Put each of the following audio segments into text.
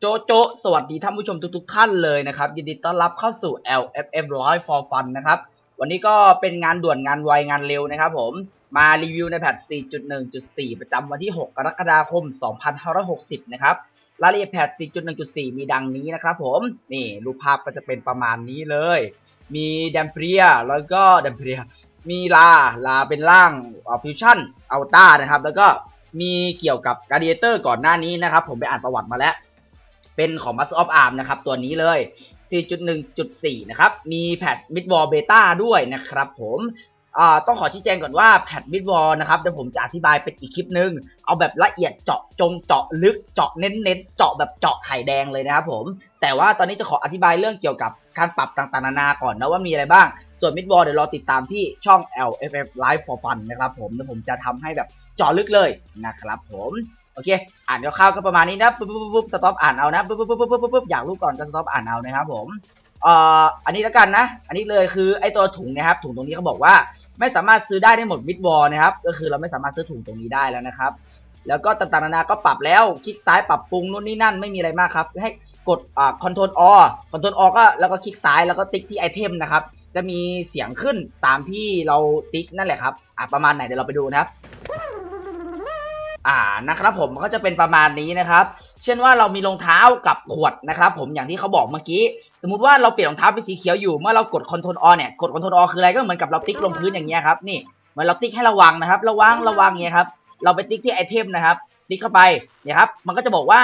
โจโจสวัสดีท่านผู้ชมทุกๆท่านเลยนะครับ ยินดีต้อนรับเข้าสู่ LFM 100 for fun นะครับ วันนี้ก็เป็นงานด่วนงานไวงานเร็วนะครับผม มารีวิวในแพท 4.1.4 ประจำวันที่ 6 กรกฎาคม 2560 นะครับ รายละเอียดแพท 4.1.4 มีดังนี้นะครับผม นี่รูปภาพก็จะเป็นประมาณนี้เลย มีแดมเพียแล้วก็แดมเพียมีลา ลาเป็นร่างฟิวชั่นอัลต้านะครับ แล้วก็มีเกี่ยวกับการเดเตอร์ก่อนหน้านี้นะครับ ผมไปอ่านประวัติมาแล้ว เป็นของ Master of Arm นะครับตัวนี้เลย 4.1.4 นะครับ มีแพทมิดวอลเบต้าด้วยนะครับผมต้องขอชี้แจงก่อนว่าแพทมิดวอลนะครับเดี๋ยวผมจะอธิบายเป็นอีกคลิปนึง เอาแบบละเอียดเจาะจงเจาะลึกเจาะเน้นๆเจาะแบบเจาะไข่แดงเลยนะครับผม แต่ว่าตอนนี้จะขออธิบายเรื่องเกี่ยวกับการปรับต่างๆนานาก่อนนะว่ามีอะไรบ้าง ส่วนมิดวอลเดี๋ยวรอติดตามที่ช่อง LFF Live for Fun นะครับผมเดี๋ยวผมจะทำให้แบบเจาะลึกเลยนะครับผม โอเค อ่านคร่าวๆก็ประมาณนี้นะปุ๊บปุ๊บปุ๊บสต็อปอ่านเอานะปุ๊บปุ๊บปุ๊บปุ๊บปุ๊บอยากรู้ก่อนก็สต็อปอ่านเอานะครับผมเอ่ออันนี้แล้วกันนะ อันนี้เลยคือไอตัวถุงนะครับ ถุงตรงนี้เขาบอกว่าไม่สามารถซื้อได้ได้หมดมิดวอลนะครับ ก็คือเราไม่สามารถซื้อถุงตรงนี้ได้แล้วนะครับ แล้วก็ต่างๆนานาก็ปรับแล้ว คลิกซ้ายปรับปรุงนู่นนี่นั่นไม่มีอะไรมากครับ ให้กดอ่าคอนโทรลอคอนโทรลอก็แล้วก็คลิกซ้ายแล้วก็ติ๊กที่ไอเทมนะครับ จะมีเสียงขึ้นตามที่เราติ๊กนั่นแหละครับ อ่าประมาณไหนเดี๋ยวเราไปดูนะครับ อ่านะครับผมมันก็จะเป็นประมาณนี้นะครับ เช่นว่าเรามีรองเท้ากับขวดนะครับผมอย่างที่เขาบอกเมื่อกี้ สมมติว่าเราเปลี่ยนรองเท้าเป็นสีเขียวอยู่ เมื่อเรากดคอนโทรลอเนี่ยกดคอนโทรลอคืออะไรก็เหมือนกับเราติ๊กลงพื้นอย่างเงี้ยครับนี่เหมือนเราติ๊กให้ระวังนะครับ ระวังระวังเงี้ยครับเราไปติ๊กที่ไอเทมนะครับติ๊กเข้าไปเนี่ยครับมันก็จะบอกว่า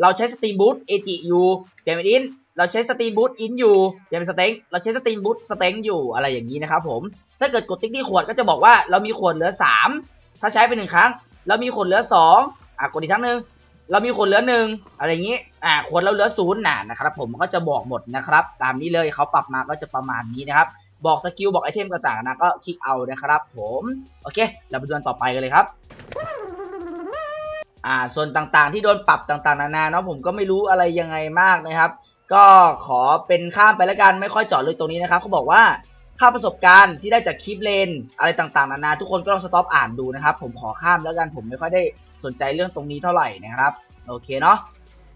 เราใช้สตรีมบูทเอจิอยู่เปลี่ยนเป็นอินเราใช้สตรีมบูทอินอยู่เปลี่ยนเป็นสเต็งเราใช้สตรีมบูทสเต็งอยู่อะไรอย่างนี้นะครับผมถ้าเกิดกดติ๊กที่ขวดก็จะบอกว่าเรามีขวดเหลือ 3 ถ้าใช้ไปหนึ่งครั้ง เรามีขวดเหลือ2อะกดอีกครั้งหนึ่งเรามีขวดเหลือหนึ่งอะไรอย่างนี้อ่าขวดเราเหลือศูนย์น่ะนะครับ ผมมันก็จะบอกหมดนะครับ ตามนี้เลยเขาปรับมาก็จะประมาณนี้นะครับ บอกสกิลบอกไอเทมต่างๆนะก็คลิกเอานะครับ ผมโอเค เราไปดูต่อไปกันเลยครับอ่าส่วนต่างๆที่โดนปรับต่างๆนานาเนาะผมก็ไม่รู้อะไรยังไงมากนะครับ ก็ขอเป็นข้ามไปแล้วกันไม่ค่อยเจาะลึกตรงนี้นะครับเขาบอกว่า ค่าประสบการณ์ที่ได้จากคลิปเลนอะไรต่างๆนานาทุกคนก็ลองสต็อปอ่านดูนะครับ ผมขอข้ามแล้วกันผมไม่ค่อยได้สนใจเรื่องตรงนี้เท่าไหร่นะครับ โอเคเนาะ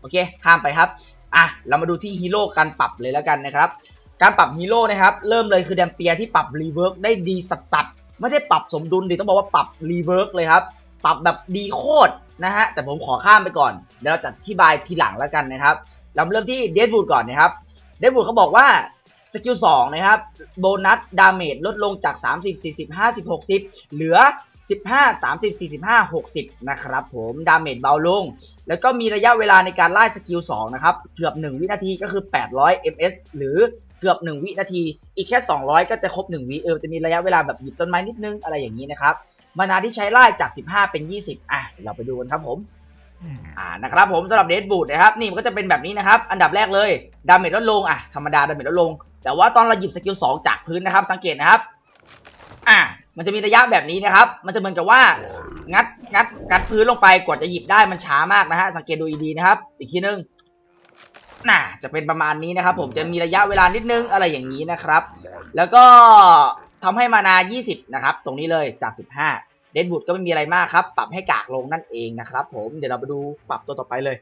โอเค ข้ามไปครับอะเรามาดูที่ฮีโร่การปรับเลยแล้วกันนะครับ การปรับฮีโร่นะครับ เริ่มเลยคือแดมเปียที่ปรับรีเวิร์กได้ดีสัสๆไม่ได้ปรับสมดุลดิต้องบอกว่าปรับรีเวิร์กเลยครับ ปรับแบบดีโคตรนะฮะแต่ผมขอข้ามไปก่อนเดี๋ยวเราจะอธิบายทีหลังแล้วกันนะครับ เราเริ่มที่เดดวูดก่อนนะครับเดดวูดเขาบอกว่า สกิล2นะครับโบนัสดาเมจลดลงจาก 30 40 50 60 เหลือ 15 30 45 60 นะครับผมดาเมจเบาลง แล้วก็มีระยะเวลาในการไล่สกิล2นะครับ เกือบ 1 วินาทีก็คือ 800 ms หรือเกือบ 1 วินาที อีกแค่ 200 ก็จะครบ 1 วิเออจะมีระยะเวลาแบบหยิบต้นไม้นิดนึงอะไรอย่างนี้นะครับมานาที่ใช้ไล่จาก 15 เป็น 20 อะเราไปดูกันครับผม อ่านะครับผมสำหรับเดดบูดนะครับนี่มันก็จะเป็นแบบนี้นะครับ อันดับแรกเลยดาเมจลดลงอะธรรมดาดาเมจลดลง แต่ว่าตอนเราหยิบสกิลสองจากพื้นนะครับ สังเกตนะครับอ่ามันจะมีระยะแบบนี้นะครับ มันจะเหมือนกับว่างัดงัดงัดพื้นลงไปกว่าจะหยิบได้มันช้ามากนะฮะสังเกตดูดีๆนะครับ อีกทีนึงน่ะจะเป็นประมาณนี้นะครับ ผมจะมีระยะเวลานิดนึงอะไรอย่างนี้นะครับ แล้วก็ทำให้มานา 20 นะครับ ตรงนี้เลยจาก 15 เดนบูดก็ไม่มีอะไรมากครับ ปรับให้กากลงนั่นเองนะครับผมเดี๋ยวเราไปดูปรับตัวต่อไปเลย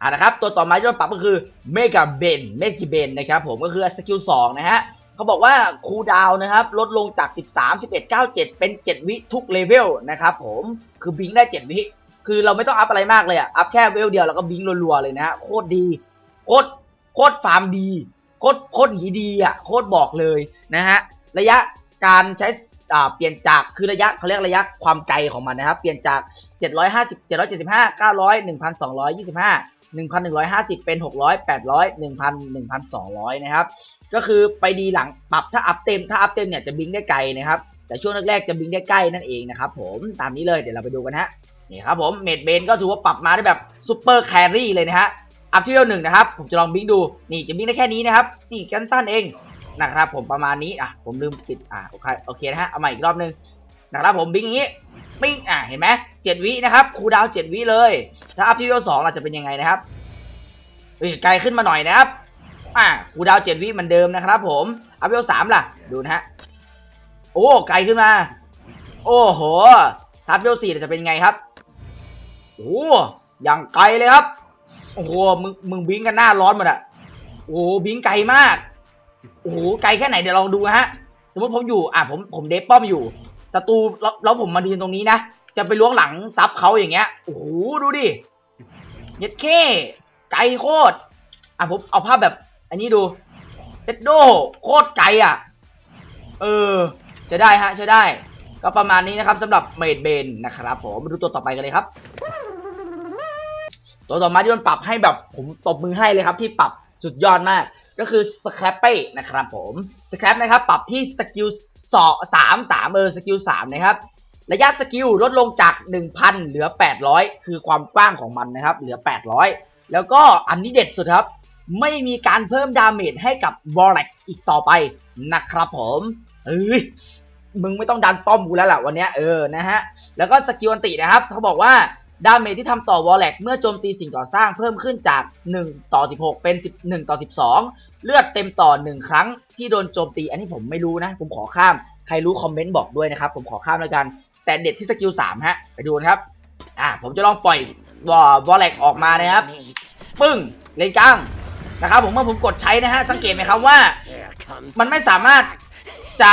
อ่านะครับตัวต่อมาที่เราปรับก็คือเมกาเบนเมกิเบนนะครับผมก็คือสกิล2นะฮะเขาบอกว่าคูดาวนะครับลดลงจาก 13 11 9 7 เป็น 7 วิทุกเลเวลนะครับผมคือบิงได้ 7 วิ คือเราไม่ต้องอัพอะไรมากเลยอะอัพแค่เวลเดียวแล้วก็บิงรัวๆเลยนะฮะโคตรดีโคตรโคตรฟาร์มดีโคตรโคตรหีดีอะโคตรบอกเลยนะฮะระยะการใช้ เปลี่ยนจากคือระยะเขาเรียกระยะความไกลของมันนะครับ เปลี่ยนจาก 750 775 900 1,225 1,150 เป็น 600 800 1,000 1,200 นะครับ ก็คือไปดีหลังปรับถ้าอัพเต็ม ถ้าอัพเต็มเนี่ยจะบิงได้ไกลนะครับ แต่ช่วงแรกๆจะบิงได้ใกล้นั่นเองนะครับผมตามนี้เลยเดี๋ยวเราไปดูกันฮะนี่ครับผมเมดเบนก็ถือว่าปรับมาได้แบบซูเปอร์แครี่เลยนะฮะอัพที่เวลหนึ่งนะครับ ผมจะลองบิงดู นี่จะบิงได้แค่นี้นะครับ นี่กันสั้นเอง นะครับผมประมาณนี้อะผมลืมปิดอะโอเคโอเคนะฮะเอาใหม่อีกรอบนึงนะครับผมบิงอย่างนี้บิงอะเห็นไหมเจ็ดวินะครับคูดาวเจ็ดวิเลยถ้าอัพที่เวลสองเราจะเป็นยังไงนะครับไกลขึ้นมาหน่อยนะครับอะคูดาวเจ็ดวิเหมือนเดิมนะครับ ผมอัพเวลสามล่ะดูนะฮะโอ้ไกลขึ้นมา โอ้โหทับเวลสี่จะเป็นยังไงครับโอ้อย่างไกลเลยครับโอ้โหมึงมึงบิงกันหน้าร้อนหมดอะโอ้บิงไกลมาก อ้โหไกลแค่ไหนเดี๋ยวลองดูฮะ สมมติผมอยู่อะผมผมเดฟป้อมอยู่ศัตรูแล้วแล้วผมมาดีนตรงนี้นะจะไปล้วงหลังซับเขาอย่างเงี้ยโอ้โหดูดิเย็ดเข้ไกลโคตรอะผมเอาภาพแบบ อันนี้ดูเอ็ดโดโคตรไกลอะ เออจะได้ฮะจะได้ ก็ประมาณนี้นะครับสำหรับเมดเบนนะครับผมมาดูตัวต่อไปกันเลยครับ ตัวต่อมาที่มันปรับให้แบบผมตบมือให้เลยครับที่ปรับสุดยอดมาก ก็คือสแครปเป้นะครับผมสแครปนะครับปรับที่สกิลสอสามสามเออสกิลสามนะครับระยะสกิลลดลงจาก 1,000 เหลือ 800 คือความกว้างของมันนะครับ เหลือ 800 แล้วก็อันนี้เด็ดสุดครับ ไม่มีการเพิ่มดาเมจให้กับบอลเล็กอีกต่อไปนะครับผมเอ้ยมึงไม่ต้องดันป้อมกูแล้วแหละวันนี้เออนะฮะแล้วก็สกิลอันตินะครับเขาบอกว่า ดาเมจที่ทำต่อวอลเล็กเมื่อโจมตีสิ่งก่อสร้างเพิ่มขึ้นจาก 1 ต่อ 16 เป็น 11 ต่อ 12 เลือดเต็มต่อ 1 ครั้งที่โดนโจมตี อันนี้ผมไม่รู้นะ ผมขอข้าม ใครรู้คอมเมนต์บอกด้วยนะครับ ผมขอข้ามแล้วกัน แต่เด็ดที่สกิล 3 ฮะ ไปดูนะครับ อ่า ผมจะลองปล่อยวอวอลเล็กออกมานะครับ ปึ้ง เลนกลางนะครับ ผมเมื่อผมกดใช้นะฮะ สังเกตไหมครับว่า มันไม่สามารถจะ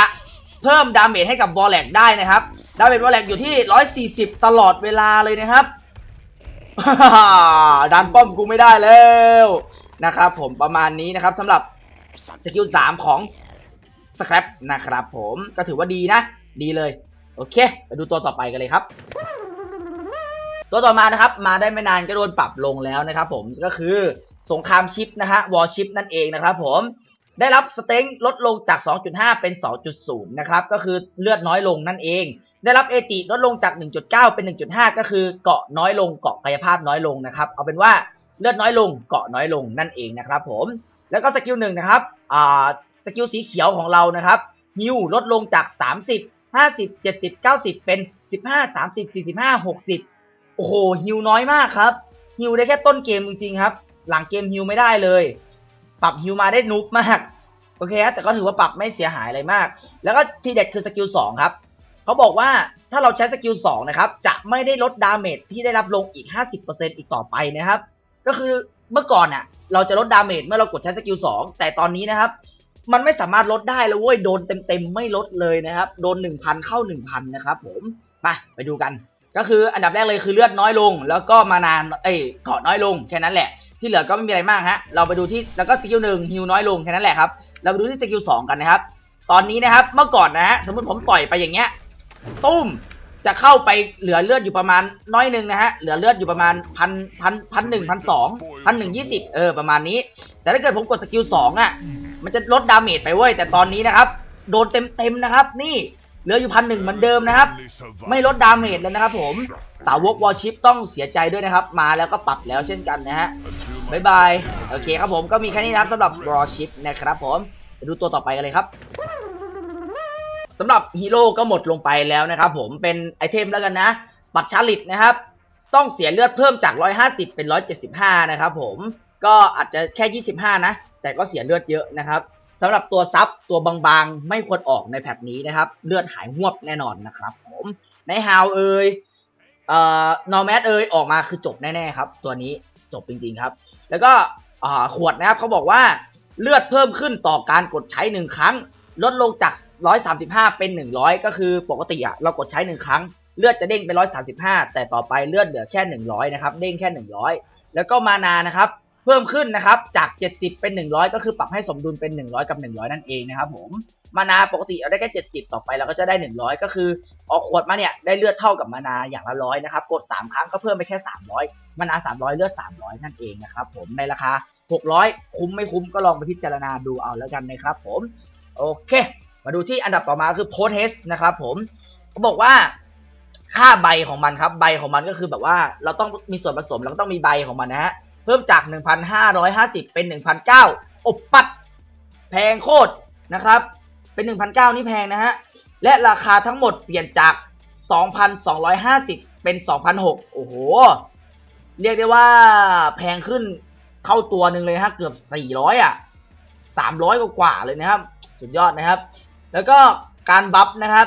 เพิ่มดาเมจให้กับวอลเล็กได้นะครับ ดาเมจวอลเล็กอยู่ที่ 140 ตลอดเวลาเลยนะครับดันป้อมกูไม่ได้แล้วนะครับผมประมาณนี้นะครับสำหรับสกิล3ของสครับนะครับผมก็ถือว่าดีนะ ดีเลย โอเคไปดูตัวต่อไปกันเลยครับ ตัวต่อมานะครับ มาได้ไม่นานก็โดนปรับลงแล้วนะครับผมก็คือสงครามชิปนะฮะวอลชิปนั่นเองนะครับผมได้รับสเต็งลดลงจาก 2.5 เป็น 2.0 นะครับ ก็คือเลือดน้อยลงนั่นเอง ได้รับเอจิลดลงจาก 1.9 เป็น 1.5 ก็คือเกาะน้อยลงเกาะกายภาพน้อยลงนะครับ เอาเป็นว่าเลือดน้อยลงเกาะน้อยลงนั่นเองนะครับผมแล้วก็สกิลหนึ่งนะครับอ่าสกิลสีเขียวของเรานะครับฮิวลดลงจาก 30 50 70 90 เป็น 15 30 45 60 โอ้โหฮิวน้อยมากครับฮิวได้แค่ต้นเกมจริงๆครับ หลังเกมฮิวไม่ได้เลย ปรับฮิวมาได้นุบมากโอเคฮะแต่ก็ถือว่าปรับไม่เสียหายอะไรมาก แล้วก็ทีเด็ดคือสกิล2ครับ เขาบอกว่าถ้าเราใช้สกิล2นะครับ จะไม่ได้ลดดาเมจที่ได้รับลงอีก 50%อีกต่อไปนะครับ ก็คือเมื่อก่อนอะเราจะลดดาเมจเมื่อเรากดใช้สกิล2แต่ตอนนี้นะครับ มันไม่สามารถลดได้แล้วเว้ยโดนเต็มๆไม่ลดเลยนะครับ โดน 1,000 เข้า 1,000 นะครับผมมาไปดูกัน ก็คืออันดับแรกเลยคือเลือดน้อยลง แล้วก็มานานเอ้ยเกาะน้อยลงแค่นั้นแหละ ที่เหลือก็ไม่มีอะไรมากฮะเราไปดูที่แล้วก็สกิลหนึ่งฮิวน้อยลงแค่นั้นแหละครับเราไปดูที่สกิลสองกันนะครับตอนนี้นะครับเมื่อก่อนนะฮะสมมติผมต่อยไปอย่างเงี้ย ตุ้มจะเข้าไปเหลือเลือดอยู่ประมาณน้อยหนึ่งนะฮะ เหลือเลือดอยู่ประมาณพันพันพันหนึ่งพันสองพันหนึ่งยี่สิบเออประมาณนี้ แต่ถ้าเกิดผมกดสกิลสองอะ มันจะลดดาเมจไปเว้ย แต่ตอนนี้นะครับ โดนเต็มเต็มนะครับ นี่เหลืออยู่พันหนึ่งเหมือนเดิมนะครับ ไม่ลดดาเมจเลยนะครับผมสาวกวอลชิปต้องเสียใจด้วยนะครับ มาแล้วก็ปรับแล้วเช่นกันนะฮะบายบาย โอเคครับผมก็มีแค่นี้นะครับสำหรับวอลชิปนะครับผมไปดูตัวต่อไปกันเลยครับ สำหรับฮีโร่ก็หมดลงไปแล้วนะครับผมเป็นไอเทมแล้วกันนะบัตรชาลิตนะครับ ต้องเสียเลือดเพิ่มจาก 150 เป็น 175 นะครับผมก็อาจจะแค่ 25 นะ แต่ก็เสียเลือดเยอะนะครับสำหรับตัวซับตัวบางๆ ไม่ควรออกในแพทนี้นะครับ เลือดหายหวบแน่นอนนะครับผมในฮาวเอยเอ่อนอร์แมสเอยออกมาคือจบแน่ๆครับ ตัวนี้จบจริงๆครับ แล้วก็ขวดนะครับเขาบอกว่าเลือดเพิ่มขึ้นต่อการกดใช้หนึ่งครั้ง ลดลงจาก 135 เป็น 100 ก็คือปกติอะเรากดใช้หนึ่งครั้ง เลือดจะเด้งเป็น 135 แต่ต่อไปเลือดเหลือแค่ 100 นะครับ เด้งแค่ 100 แล้วก็มานานะครับ เพิ่มขึ้นนะครับ จาก 70 เป็น 100 ก็คือปรับให้สมดุลเป็น 100 กับ 100 นั่นเองนะครับผม มานาปกติเราได้แค่ 70 ต่อไปเราก็จะได้ 100 ก็คือออกขวดมาเนี่ยได้เลือดเท่ากับมานาอย่างละร้อยนะครับ กด 3 ครั้งก็เพิ่มไปแค่ 300 มานา 300 เลือด 300 นั่นเองนะครับผม ในราคา600 คุ้มไม่คุ้มก็ลองไปพิจารณาดูเอาแล้วกันนะครับผม โอเค มาดูที่อันดับต่อมาคือโพสเทสนะครับผมเขาบอกว่าค่าใบของมันครับ ใบของมันก็คือแบบว่าเราต้องมีส่วนผสมแล้วก็ต้องมีใบของมันนะฮะ เพิ่มจาก 1,550 เป็น1,900อบปัด แพงโคตรนะครับ เป็น1,900นี่แพงนะฮะ และราคาทั้งหมดเปลี่ยนจาก 2,250 เป็น2,600โอ้โห เรียกได้ว่าแพงขึ้นเข้าตัวหนึ่งเลยฮะ เกือบ 400 อะ 300 กว่าเลยนะครับ สุดยอดนะครับ แล้วก็การบัฟนะครับ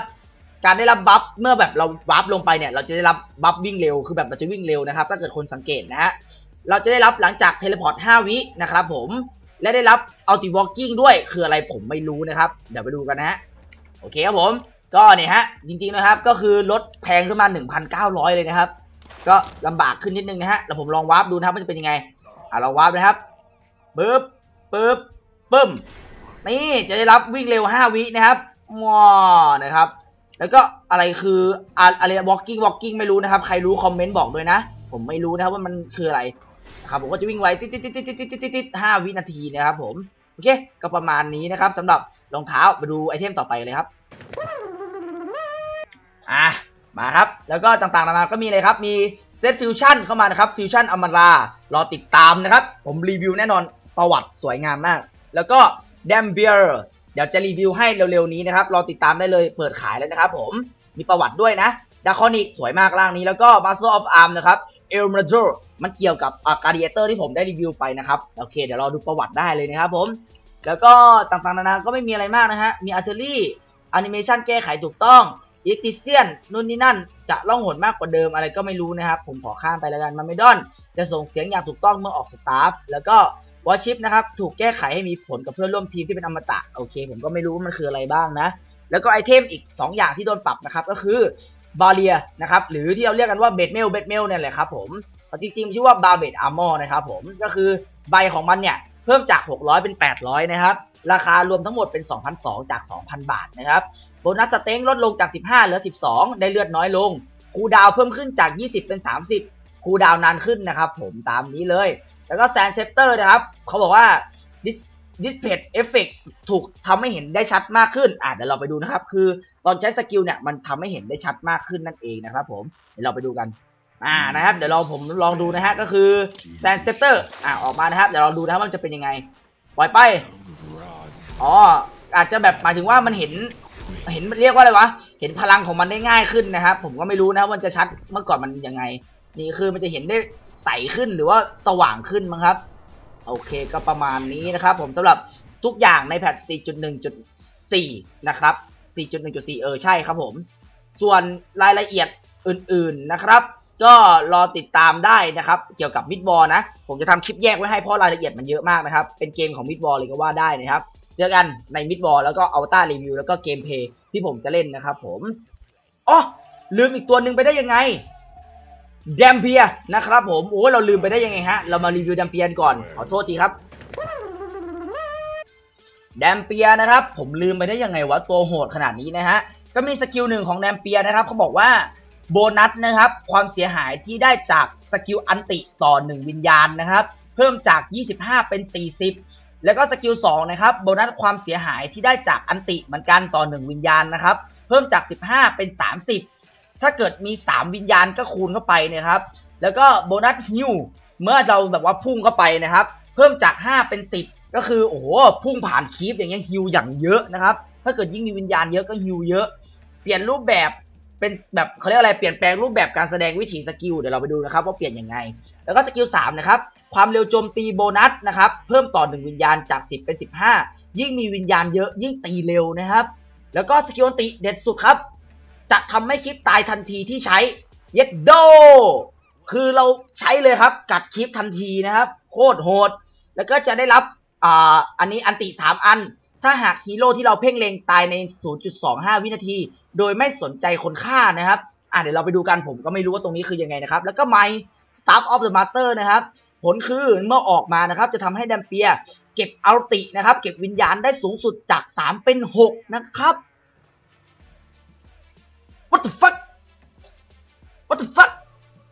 การได้รับบัฟเมื่อแบบเราวับลงไปเนี่ย เราจะได้รับบัฟวิ่งเร็ว คือแบบเราจะวิ่งเร็วนะครับ ถ้าเกิดคนสังเกตนะฮะ เราจะได้รับหลังจากเทเลพอร์ต 5 วินะครับผม และได้รับอัลติวอล์กิ้งด้วย คืออะไรผมไม่รู้นะครับ เดี๋ยวไปดูกันนะฮะ โอเคครับผม ก็เนี่ยฮะ จริงๆนะครับ ก็คือลดแพงขึ้นมา 1,900 เลยนะครับ ก็ลำบากขึ้นนิดนึงนะฮะ แล้วผมลองวาร์ปดูนะครับว่าจะเป็นยังไง อะเราวาร์ปนะครับปึ๊บปึ๊บปึ้ม นี่จะได้รับวิ่งเร็ว 5 วินะครับว้านะครับ แล้วก็อะไรคืออะไรวอล์กกิ้งวอล์กกิ้งไม่รู้นะครับ ใครรู้คอมเมนต์บอกด้วยนะ ผมไม่รู้นะครับว่ามันคืออะไรครับผมก็จะวิ่งไวติดติดติดติดติดติดตห้าวินาทีนะครับผม โอเค ก็ประมาณนี้นะครับสำหรับรองเท้ามาดูไอเทมต่อไปเลยครับ อะ มาครับ แล้วก็ต่างๆนานาก็มีเลยครับ มีเซตฟิวชั่นเข้ามานะครับ ฟิวชั่นอมารารอติดตามนะครับ ผมรีวิวแน่นอนประวัติสวยงามมาก แล้วก็ แดมเบียร์เดี๋ยวจะรีวิวให้เร็วๆนี้นะครับ รอติดตามได้เลยเปิดขายแล้วนะครับผม มีประวัติด้วยนะดาคอนิกสวยมากร่างนี้แล้วก็ Master of Arm นะครับเอลมาโจมันเกี่ยวกับอาการดิเอเตอร์ที่ผมได้รีวิวไปนะครับโอเค เดี๋ยวเราดูประวัติได้เลยนะครับผม แล้วก็ต่างๆนานาก็ไม่มีอะไรมากนะฮะ มีอาร์เทอรี่แอนิเมชันแก้ไขถูกต้องอิติเซียนนู่นนี่นั่น จะล่องหนมากกว่าเดิมอะไรก็ไม่รู้นะครับ ผมขอข้ามไปแล้วกันมาเมดอน จะส่งเสียงอย่างถูกต้องเมื่อออกสตาฟแล้วก็ วอชิปนะครับถูกแก้ไขให้มีผลกับเพื่อนร่วมทีมที่เป็นอมตะโอเค ผมก็ไม่รู้ว่ามันคืออะไรบ้างนะ แล้วก็ไอเทมอีก 2 อย่างที่โดนปรับนะครับก็คือบาเรียนะครับหรือที่เราเรียกกันว่าเบดเมลเบดเมลเนี่ยแหละครับผมจริงๆชื่อว่าบาเบดอาร์มอร์นะครับผมก็คือใบของมันเนี่ยเพิ่มจาก 600 เป็น 800 นะครับ ราคารวมทั้งหมดเป็น 2,200 จาก 2,000 บาทนะครับโบนัสสเต็งลดลงจาก 15 เหลือ 12 ได้เลือดน้อยลง คูดาวเพิ่มขึ้นจาก 20 เป็น 30 คูดาวนานขึ้นนะครับผมตามนี้เลย แล้วก็แซนเซปเตอร์นะครับ เขาบอกว่า dis display effect ถูกทำให้เห็นได้ชัดมากขึ้น อะเดี๋ยวเราไปดูนะครับ คือตอนใช้สกิลเนี่ยมันทำให้เห็นได้ชัดมากขึ้นนั่นเองนะครับผม เดี๋ยวเราไปดูกัน อ่านะครับ เดี๋ยวเราผมลองดูนะฮะ ก็คือแซนเซปเตอร์ อ่าออกมานะครับ เดี๋ยวเราดูนะครับมันจะเป็นยังไง ปล่อยไป อ๋อ อาจจะแบบหมายถึงว่ามันเห็น เห็นเรียกว่าอะไรวะ เห็นพลังของมันได้ง่ายขึ้นนะครับ ผมก็ไม่รู้นะว่ามันจะชัด เมื่อก่อนมันยังไง นี่คือมันจะเห็นได้ใสขึ้นหรือว่าสว่างขึ้นมั้งครับ โอเคก็ประมาณนี้นะครับ ผมสำหรับทุกอย่างในแพท 4.1.4 นะครับ 4.1.4 เออใช่ครับผม ส่วนรายละเอียดอื่นๆนะครับ ก็รอติดตามได้นะครับ เกี่ยวกับมิดบอลนะ ผมจะทำคลิปแยกไว้ให้เพราะรายละเอียดมันเยอะมากนะครับ เป็นเกมของมิดบอลเลยก็ว่าได้นะครับ เจอกันในมิดบอลแล้วก็อัลต้ารีวิวแล้วก็เกมเพย์ที่ผมจะเล่นนะครับผมอ๋อลืมอีกตัวหนึ่งไปได้ยังไง แดมเพียนะครับผม โอ้เราลืมไปได้ยังไงฮะ เรามารีวิวแดมเพียก่อน ขอโทษทีครับ แดมเปียนะครับ ผมลืมไปได้ยังไงวะ ตัวโหดขนาดนี้นะฮะ ก็มีสกิลหนึ่งของแดมเปียนะครับเขาบอกว่าโบนัสนะครับ ความเสียหายที่ได้จากสกิลอันติต่อ 1 วิญญาณนะครับ เพิ่มจาก 25 เป็น 40 แล้วก็สกิล2นะครับ โบนัสความเสียหายที่ได้จากอันติเหมือนกันต่อ 1 วิญญาณนะครับ เพิ่มจาก 15 เป็น 30 ถ้าเกิดมี 3 วิญญาณก็คูณเข้าไปนะครับ แล้วก็โบนัสฮิวเมื่อเราแบบว่าพุ่งเข้าไปนะครับ เพิ่มจาก 5 เป็น 10 ก็คือโอ้โหพุ่งผ่านคีฟอย่างเงี้ยฮิวอย่างเยอะนะครับ ถ้าเกิดยิ่งมีวิญญาณเยอะก็ฮิวเยอะ เปลี่ยนรูปแบบเป็นแบบเขาเรียกอะไรเปลี่ยนแปลงรูปแบบการแสดงวิถีสกิลเดี๋ยวเราไปดูนะครับว่าเปลี่ยนยังไง แล้วก็สกิล3นะครับความเร็วโจมตีโบนัสนะครับเพิ่มต่อ 1 วิญญาณจาก 10 เป็น 15 ยิ่งมีวิญญาณเยอะยิ่งตีเร็วนะครับ แล้วก็สกิลติเด็ดสุดครับ จะทำให้คลิปตายทันทีที่ใช้เย็ดโด คือเราใช้เลยครับ กัดคลิปทันทีนะครับ โคตรโหด แล้วก็จะได้รับอ่าอันนี้อันติ 3 อัน ถ้าหากฮีโร่ที่เราเพ่งเลงตายใน 0.25 วินาที โดยไม่สนใจคนฆ่านะครับ อะเดี๋ยวเราไปดูกันผมก็ไม่รู้ว่าตรงนี้คือยังไงนะครับ แล้วก็ไม Staff of the Master นะครับ ผลคือเมื่อออกมานะครับ จะทำให้แดมเปีย เก็บอัลตินะครับ เก็บวิญญาณได้สูงสุดจาก 3 เป็น 6 นะครับ What the fuck What the fuck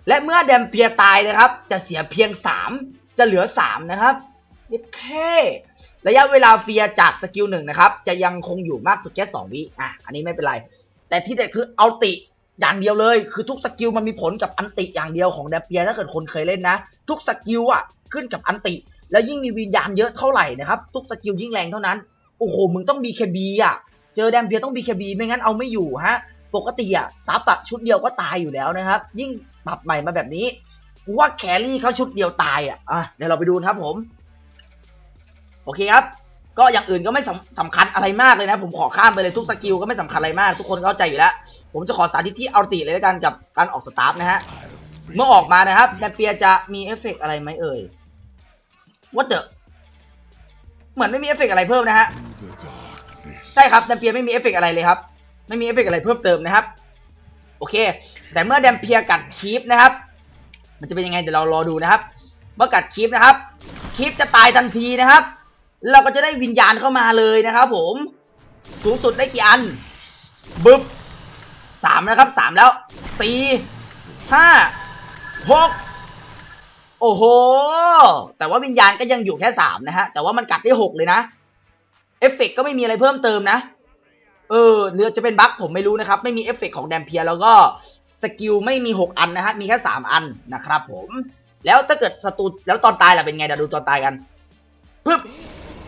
และเมื่อแดมเปียตายนะครับ จะเสียเพียง 3 จะเหลือ 3 นะครับแค่ระยะเวลาเฟียจากสกิลหนึ่งนะครับ จะยังคงอยู่มากสุดแค่2วิอะอันนี้ไม่เป็นไร แต่ที่เด็ดคือเอัลติอย่างเดียวเลย คือทุกสกิลมันมีผลกับอันติอย่างเดียวของแดมเปียถ้าเกิดคนเคยเล่นนะ ทุกสกิลอะขึ้นกับอันติ แล้วยิ่งมีวิญญาณเยอะเท่าไหร่นะครับ ทุกสกิลยิ่งแรงเท่านั้น โอ้โห มึงต้อง BKB อะ เจอแดมเปียต้อง BKB ไม่งั้นเอาไม่อยู่ฮะ ปกติอะซับอะชุดเดียวก็ตายอยู่แล้วนะครับ ยิ่งปรับใหม่มาแบบนี้กูว่าแครี่เขาชุดเดียวตายอะอะเดี๋ยวเราไปดูนะครับผม โอเคครับ ก็อย่างอื่นก็ไม่สำสำคัญอะไรมากเลยนะ ผมขอข้ามไปเลยทุกสกิลก็ไม่สำคัญอะไรมาก ทุกคนเข้าใจอยู่แล้ว ผมจะขอสาธิตที่อัลติเลยแล้วกันกับการออกสตาร์ทนะฮะเมื่อออกมานะครับแดมเปียจะมีเอฟเฟกต์อะไรไหมเอ่ยว่าเดอะเหมือนไม่มีเอฟเฟกต์อะไรเพิ่มนะฮะใช่ครับแดมเปียไม่มีเอฟเฟกต์อะไรเลยครับ ไม่มีเอฟเฟกต์อะไรเพิ่มเติมนะครับ โอเค แต่เมื่อแดมเปียกัดคีปนะครับ มันจะเป็นยังไงเดี๋ยวเรารอดูนะครับ เมื่อกัดคีปนะครับคีปจะตายทันทีนะครับ เราก็จะได้วิญญาณเข้ามาเลยนะครับผมสูงสุดได้กี่อันบึ๊บสามนะครับสามแล้วสี่ห้าหกโอ้โห แต่ว่าวิญญาณก็ยังอยู่แค่สามนะฮะ แต่ว่ามันกัดได้หกเลยนะ เอฟเฟกต์ก็ไม่มีอะไรเพิ่มเติมนะ เออเรือจะเป็นบั๊กผมไม่รู้นะครับ ไม่มีเอฟเฟกต์ของแดมเพียแล้วก็สกิลไม่มี 6 อันนะฮะมีแค่ 3 อันนะครับผมแล้วถ้าเกิดศัตรูแล้วตอนตายล่ะเป็นไงเดี๋ยวดูตอนตายกันปึ๊บ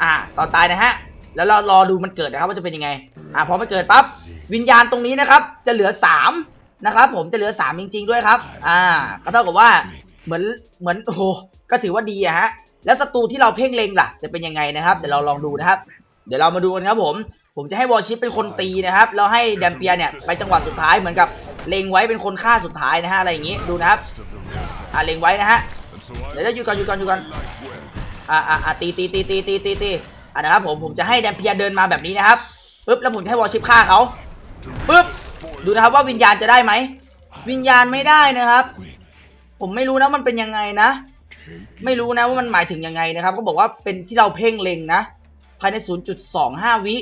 อ่าตอนตายนะฮะแล้วเรารอดูมันเกิดนะครับว่าจะเป็นยังไงอ่าพอมันเกิดปั๊บวิญญาณตรงนี้นะครับ จะเหลือ 3 นะครับผมจะเหลือ 3 จริง ๆ ด้วยครับ อ่าก็เท่ากับว่าเหมือนเหมือนโอ้ก็ถือว่าดีอะฮะแล้วศัตรูที่เราเพ่งเล็งล่ะ จะเป็นยังไงนะครับเดี๋ยวเราลองดูนะครับ เดี๋ยวเรามาดูกันครับผม ผมจะให้วอลชิปเป็นคนตีนะครับ แล้วให้แดมเปียเนี่ยไปจังหวะสุดท้ายเหมือนกับเล็งไว้เป็นคนฆ่าสุดท้ายนะฮะอะไรอย่างงี้ดูนะครับอ่าเล็งไว้นะฮะเดี๋ยวจะอยู่ก่อนอยู่ก่อนอยู่ก่อนอ่าอ่าอ่าตีตีตีตีตีตีตีอ่านะครับผมผมจะให้แดมเปียเดินมาแบบนี้นะครับปึ๊บแล้วผมจะให้วอลชิปฆ่าเขาปึ๊บดูนะครับว่าวิญญาณจะได้ไหมวิญญาณไม่ได้นะครับ ผมไม่รู้นะมันเป็นยังไงนะ ไม่รู้นะว่ามันหมายถึงยังไงนะครับ ก็บอกว่าเป็นที่เราเพ่งเล็งนะภายใน 0.25 วิ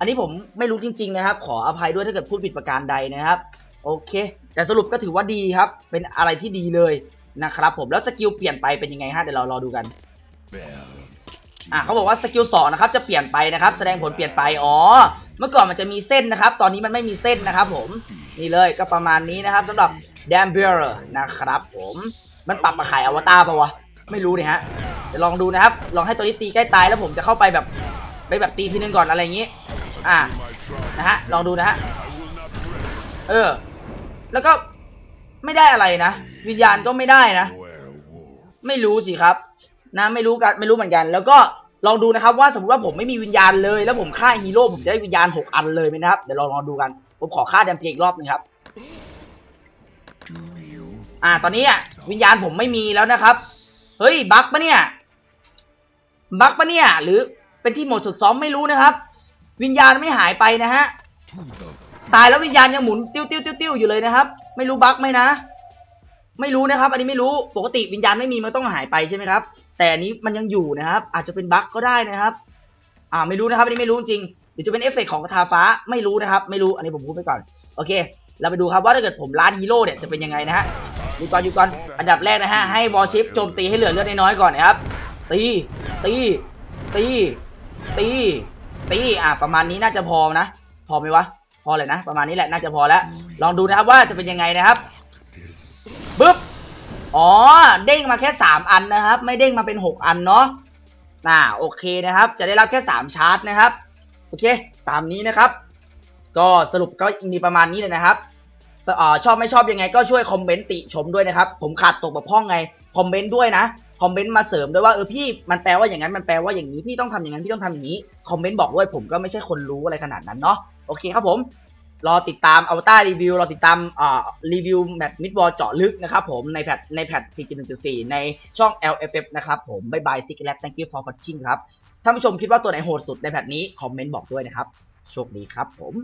อันนี้ผมไม่รู้จริง ๆ นะครับ ขออภัยด้วยถ้าเกิดพูดผิดประการใดนะครับ โอเค แต่สรุปก็ถือว่าดีครับ เป็นอะไรที่ดีเลยนะครับผมแล้วสกิลเปลี่ยนไปเป็นยังไงฮะเดี๋ยวเรารอดูกันอะเขาบอกว่าสกิลสองนะครับจะเปลี่ยนไปนะครับ แสดงผลเปลี่ยนไปอ๋อเมื่อก่อนมันจะมีเส้นนะครับ ตอนนี้มันไม่มีเส้นนะครับ ผมนี่เลยก็ประมาณนี้นะครับสำหรับ d a m b e r นะครับผมมันปรับมาขายอวตารปะวะไม่รู้เนี่ยฮะเดี๋ยวลองดูนะครับ ลองให้ตัวนี้ตีใกล้ตายแล้วผมจะเข้าไปแบบไปแบบตีทีนึงก่อนอะไรอย่างนี้ อ่านะฮะลองดูนะฮะเออ แล้วก็ไม่ได้อะไรนะ วิญญาณก็ไม่ได้นะ ไม่รู้สิครับ นะไม่รู้กันไม่รู้เหมือนกัน แล้วก็ลองดูนะครับว่าสมมติว่าผมไม่มีวิญญาณเลย แล้วผมฆ่าฮีโร่ผมจะได้วิญญาณหกอันเลยไหมนะครับเดี๋ยวลองลองดูกันผมขอฆ่าแดมเพียอีกรอบหนึงครับอ่าตอนนี้อะวิญญาณผมไม่มีแล้วนะครับ เฮ้ยบั๊กปะเนี่ยบั๊กปะเนี่ย หรือเป็นที่หมดฝึกซ้อมไม่รู้นะครับ วิญญาณไม่หายไปนะฮะ ตายแล้ววิญญาณยังหมุนติ้วติ้วติ้วติ้วอยู่เลยนะครับ ไม่รู้บั๊กไหมนะ ไม่รู้นะครับ อันนี้ไม่รู้ ปกติวิญญาณไม่มีมันต้องหายไปใช่ไหมครับ แต่อันนี้มันยังอยู่นะครับ อาจจะเป็นบั๊กก็ได้นะครับ อ่า ไม่รู้นะครับ อันนี้ไม่รู้จริงหรือจะเป็นเอฟเฟกต์ของกระทาฟ้า ไม่รู้นะครับ ไม่รู้ อันนี้ผมพูดไปก่อน โอเค เราไปดูครับว่าถ้าเกิดผมล้านฮีโร่เนี่ยจะเป็นยังไงนะฮะอยู่ก่อนอยู่ก่อน อันดับแรกนะฮะ ให้บอลชิปโจมตีให้เหลือเลือดน้อยๆก่อนนะครับ ตี ตี ตี ตี ตีอะประมาณนี้น่าจะพอนะ พอไหมวะ พอเลยนะ ประมาณนี้แหละน่าจะพอแล้ว ลองดูนะครับว่าจะเป็นยังไงนะครับปึ๊บอ๋อ เด้งมาแค่ 3 อันนะครับ ไม่เด้งมาเป็น 6 อันเนาะน่าโอเคนะครับ จะได้รับแค่ 3 ชาร์จนะครับ โอเค ตามนี้นะครับ ก็สรุปก็มีประมาณนี้เลยนะครับอชอบไม่ชอบยังไงก็ช่วยคอมเมนต์ติชมด้วยนะครับ ผมขาดตกบกพร่องไง คอมเมนต์ด้วยนะ คอมเมนต์มาเสริมด้วยว่าเออพี่มันแปลว่าอย่างนั้นมันแปลว่าอย่างนี้พี่ต้องทำอย่างนั้นพี่ต้องทำอย่างนี้คอมเมนต์บอกด้วยผมก็ไม่ใช่คนรู้อะไรขนาดนั้นเนาะโอเคครับผมรอติดตามอวตารีวิวรอติดตามอ่ารีวิวแมตช์มิดบอลเจาะลึกนะครับผมในแพทในแพท4.1.4 ในช่อง LFF นะครับผมบายบายซิกแล thank you for watching ครับท่านผู้ชมคิดว่าตัวไหนโหดสุดในแพทนี้คอมเมนต์บอกด้วยนะครับโชคดีครับผม